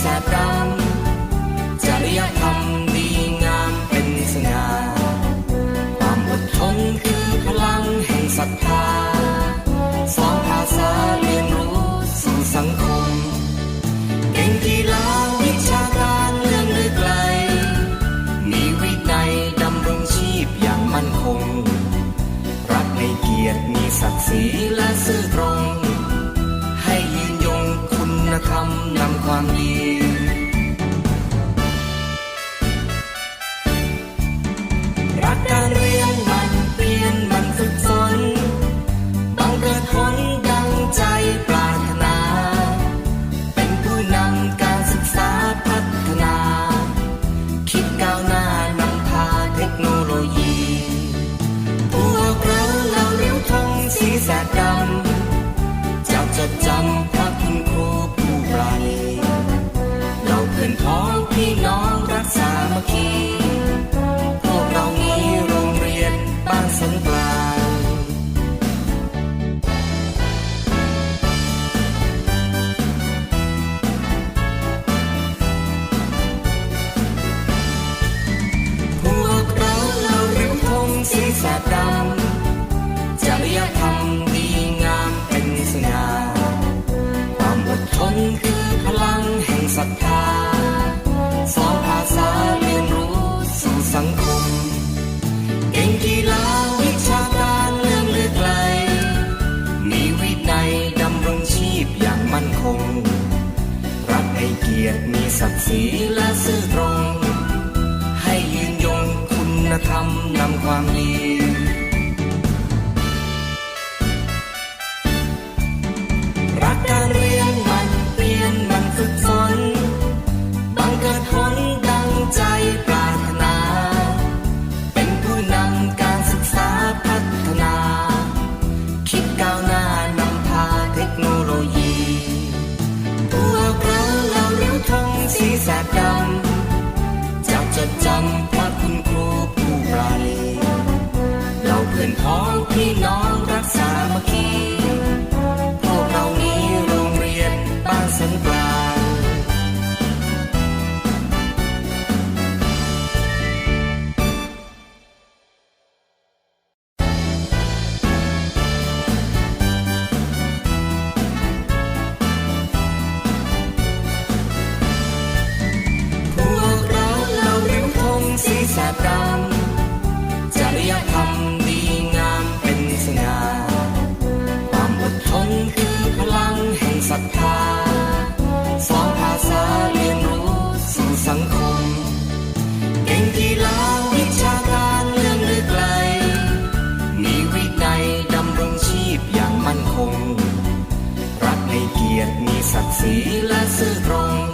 แสดดำจริยธรรมดีงามเป็นสง่าความอดทนคือพลังแห่งศรัทธาสอนภาษาเรียนรู้สู่สังคมเก่งกีฬาวิชาการเรื่องลึกไกล มีวินัยดำรงชีพอย่างมั่นคง รักในเกียรติมีศักดิ์ศรีและซื่อตรง ให้ยืนยงคุณธรรมนำความดี โนโลยีพวกเราเราเลี้ยวทงสีแสดดำจะจดจำพระคุณครูผู้ปราณีเราเพื่อนพ้องพี่น้องรักษามัคคี ให้เกียรติมีศักดิ์ศรีและซื่อตรง ให้ยืนยงคุณธรรมนำความดี สีแส ชาดำจริยธรรมดีงามเป็นสง่าความอดทนคือพลังแห่งศรัทธาสองภาษาเรียนรู้สู่สังคม เก่งกีฬาวิชาการเรื่องลึกไกล มีวินัยดำรงชีพอย่างมั่นคง รักในเกียรติมีศักดิ์ศรีและซื่อตรง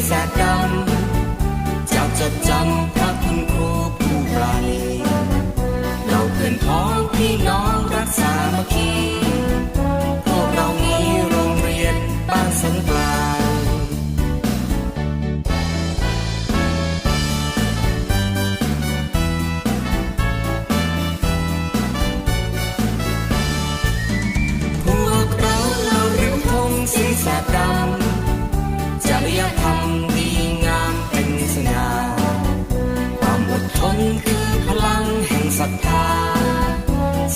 sonrisa ศรัทธา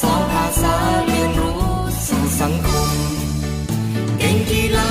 สอนภาษาเรียนรู้สู่สังคมเก่งกีฬา